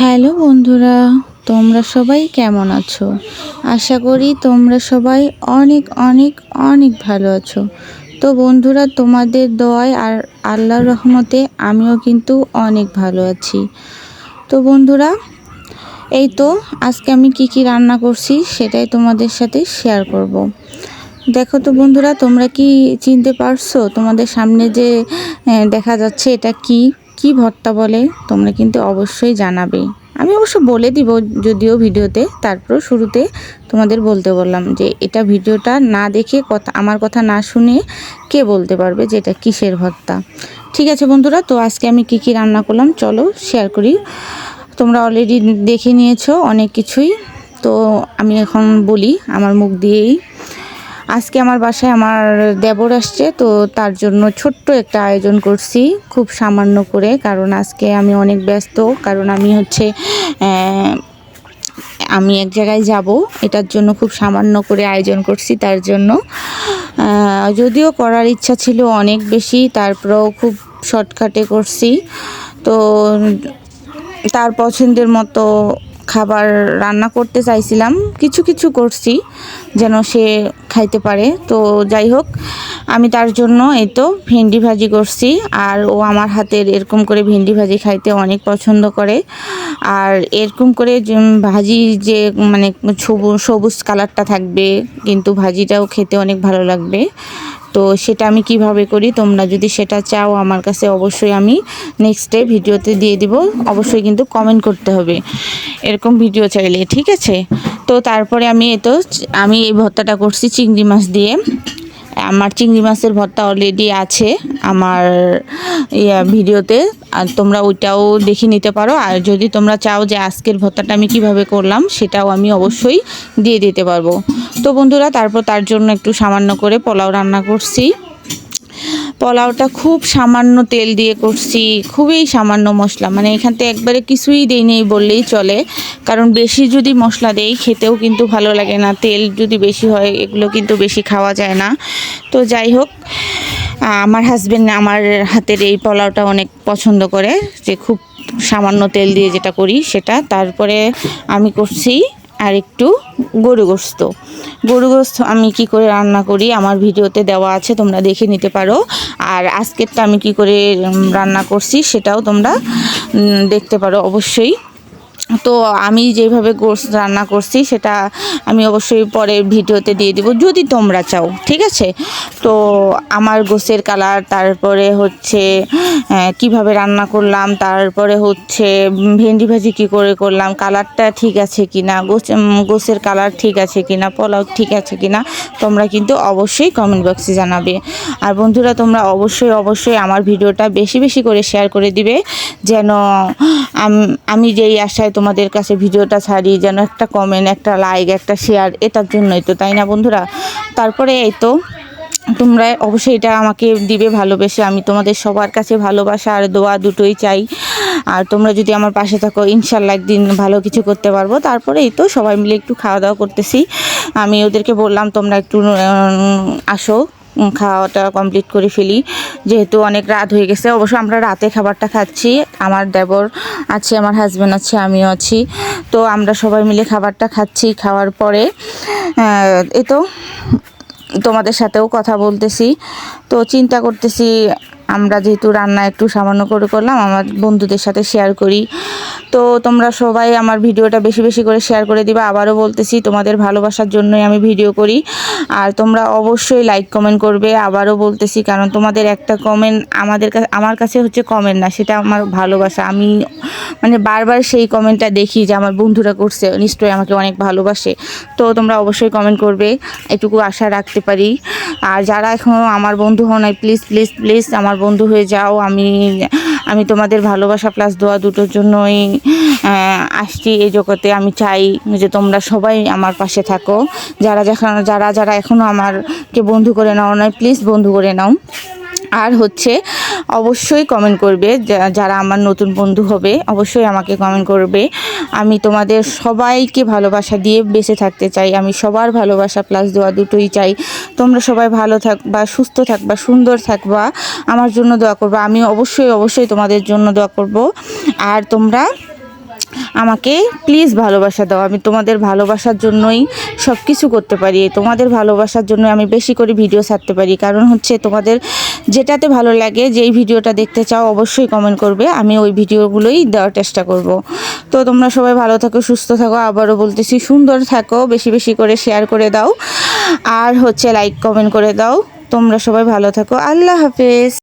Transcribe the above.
Hello বন্ধুরা, তোমরা সবাই কেমন আছো? আশা করি তোমরা সবাই অনেক অনেক অনেক ভালো আছো। তো বন্ধুরা, তোমাদের দোয়ায় আর আল্লাহর রহমতে আমিও কিন্তু অনেক ভালো আছি। তো বন্ধুরা, এই তো আজকে আমি কি কি রান্না করছি সেটাই তোমাদের সাথে শেয়ার করব। দেখো তো বন্ধুরা, তোমরা কি চিনতে পারছ? তোমাদের সামনে যে দেখা যাচ্ছে এটা কি? কি ভর্তা বলে, তোমরা কিন্তু অবশ্যই জানাবে। আমি অবশ্য বলে দিব যদিও ভিডিওতে তারপর শুরুতে তোমাদের বলতে বললাম যে এটা ভিডিওটা না দেখে কথা, আমার কথা না শুনে কে বলতে পারবে যে এটা কিসের ভর্তা ঠিক আছে বন্ধুরা, তো আজকে আমি কি কি রান্না করলাম চলো শেয়ার করি। তোমরা অলরেডি দেখে নিয়েছো অনেক কিছুই, তো আমি এখন বলি, আমার মুখ দিয়েই। আজকে আমার বাসায় আমার দেবর আসছে, তো তার জন্য ছোট্ট একটা আয়োজন করছি খুব সামান্য করে, কারণ আজকে আমি অনেক ব্যস্ত, কারণ আমি হচ্ছে আমি এক জায়গায় যাব, এটার জন্য খুব সামান্য করে আয়োজন করছি তার জন্য। যদিও করার ইচ্ছা ছিল অনেক বেশি, তারপরেও খুব শর্টকাটে করছি, তো তার পছন্দের মতো খাবার রান্না করতে চাইছিলাম। কিছু কিছু করছি যেন সে খাইতে পারে। তো যাই হোক, আমি তার জন্য এই তো ভেন্ডি ভাজি করছি। আর ও আমার হাতের এরকম করে ভেন্ডি ভাজি খাইতে অনেক পছন্দ করে। আর এরকম করে ভাজি যে মানে সবুজ কালারটা থাকবে, কিন্তু ভাজিটাও খেতে অনেক ভালো লাগবে। তো সেটা আমি কীভাবে করি? তোমরা যদি সেটা চাও, আমার কাছে অবশ্যই আমি নেক্সট ডে ভিডিওতে দিয়ে দিব। অবশ্যই কিন্তু কমেন্ট করতে হবে। এরকম ভিডিও চাইলে, ঠিক আছে? তো তারপরে আমি এ তো, আমি এই ভর্তাটা করছি চিংড়ি মাছ দিয়ে। আমার চিংড়ি মাছের ভর্তা অলরেডি আছে আমার ভিডিওতে। আর তোমরা ওইটাও দেখে নিতে পারো। আর যদি তোমরা চাও যে আজকের ভর্তাটা আমি কীভাবে করলাম, সেটাও আমি অবশ্যই দিয়ে দিতে পারব। তো বন্ধুরা, তারপর তার জন্য একটু সামান্য করে পোলাও রান্না করছি। পোলাওটা খুব সামান্য তেল দিয়ে করছি, খুবই সামান্য মশলা। মানে এখান থেকে একবারে কিছুই দেই নেই বললেই চলে। কারণ বেশি যদি মশলা দেই, খেতেও কিন্তু ভালো লাগে না। তেল যদি বেশি হয়, এগুলো কিন্তু বেশি খাওয়া যায় না। তো যাই হোক আমার হাজব্যান্ড আমার হাতের এই পোলাওটা অনেক পছন্দ করে, যে খুব সামান্য তেল দিয়ে যেটা করি সেটা। তারপরে আমি করছি আর একটু গরু গোস্ত। গরু গোস্ত আমি কি করে রান্না করি, আমার ভিডিওতে দেওয়া আছে, তোমরা দেখে নিতে পারো। আর আজকেরটা আমি কি করে রান্না করছি সেটাও তোমরা দেখতে পারো অবশ্যই। তো আমি যেভাবে গোস রান্না করছি সেটা আমি অবশ্যই পরের ভিডিওতে দিয়ে দিব, যদি তোমরা চাও, ঠিক আছে? তো আমার গোসের কালার, তারপরে হচ্ছে কীভাবে রান্না করলাম, তারপরে হচ্ছে ভেন্ডি ভাজি কী করে করলাম, কালারটা ঠিক আছে কি না গোস গোসের কালার ঠিক আছে কি না পোলাও ঠিক আছে কি না তোমরা কিন্তু অবশ্যই কমেন্ট বক্সে জানাবে। আর বন্ধুরা, তোমরা অবশ্যই অবশ্যই আমার ভিডিওটা বেশি বেশি করে শেয়ার করে দিবে, যেন আম- যেই আশায় তোমাদের কাছে ভিডিওটা ছাড়ি, যেন একটা কমেন্ট একটা লাইক একটা শেয়ার এটার জন্যই তো, তাই না বন্ধুরা? তারপরে এই তো, তোমরা অবশ্যই এটা আমাকে দিবে ভালোবেসে, আমি তোমাদের সবার কাছে ভালোবাসা আর দোয়া দুটোই চাই। আর তোমরা যদি আমার পাশে থাকো, ইনশাল্লাহ একদিন ভালো কিছু করতে পারব। তারপরে এই তো, সবাই মিলে একটু খাওয়া দাওয়া করতেছি। আমি ওদেরকে বললাম, তোমরা একটু আসো। খাওয়াটা কমপ্লিট করে ফেলি। যেহেতু অনেক রাত হয়ে গেছে, অবশ্য আমরা রাতে খাবারটা খাচ্ছি। আমার দেবর আছে, আমার হাজব্যান্ড আছে, আমিও আছি। তো আমরা সবাই মিলে খাবারটা খাচ্ছি খাওয়ার পরে। এ তো তোমাদের সাথেও কথা বলতেছি। তো চিন্তা করতেছি, আমরা যেহেতু রান্না একটু সামান্য করে করলাম, আমার বন্ধুদের সাথে শেয়ার করি। তো তোমরা সবাই আমার ভিডিওটা বেশি বেশি করে শেয়ার করে দিবা। আবারও বলতেছি, তোমাদের ভালোবাসার জন্যই আমি ভিডিও করি। আর তোমরা অবশ্যই লাইক কমেন্ট করবে। আবারও বলতেছি, কারণ তোমাদের একটা কমেন্ট আমাদের কাছে আমার কাছে হচ্ছে কমেন্ট না, সেটা আমার ভালোবাসা। আমি মানে বারবার সেই কমেন্টটা দেখি যে আমার বন্ধুরা করছে, নিশ্চয়ই আমাকে অনেক ভালোবাসে। তো তোমরা অবশ্যই কমেন্ট করবে, এটুকু আশা রাখতে পারি। আর যারা এখনও আমার বন্ধু হও প্লিজ প্লিজ প্লিজ আমার বন্ধু হয়ে যাও। আমি আমি তোমাদের ভালোবাসা প্লাস দোয়া দুটোর জন্যই আসছি এই জগতে। আমি চাই যে তোমরা সবাই আমার পাশে থাকো। যারা যখন, যারা যারা এখনও আমারকে বন্ধু করে নাও নয় প্লিজ বন্ধু করে নাও। আর হচ্ছে অবশ্যই কমেন্ট করবে। যারা আমার নতুন বন্ধু হবে, অবশ্যই আমাকে কমেন্ট করবে। আমি তোমাদের সবাইকে ভালোবাসা দিয়ে বেঁচে থাকতে চাই। আমি সবার ভালোবাসা প্লাস দোয়া দুটোই চাই। তোমরা সবাই ভালো থাকবা, সুস্থ থাকবা, সুন্দর থাকবা। আমার জন্য দোয়া করবা। আমি অবশ্যই অবশ্যই তোমাদের জন্য দোয়া করব। আর তোমরা আমাকে প্লিজ ভালোবাসা দাও। আমি তোমাদের ভালোবাসার জন্যই সব কিছু করতে পারি। তোমাদের ভালোবাসার জন্য আমি বেশি করে ভিডিও ছাড়তে পারি। কারণ হচ্ছে তোমাদের যেটাতে ভালো লাগে, যেই ভিডিওটা দেখতে চাও অবশ্যই কমেন্ট করবে। আমি ওই ভিডিওগুলোই দেওয়ার চেষ্টা করব। তো তোমরা সবাই ভালো থাকো, সুস্থ থাকো। আবারও বলতেছি, সুন্দর থাকো, বেশি বেশি করে শেয়ার করে দাও। আর হচ্ছে লাইক কমেন্ট করে দাও। তোমরা সবাই ভালো থাকো। আল্লাহ হাফেজ।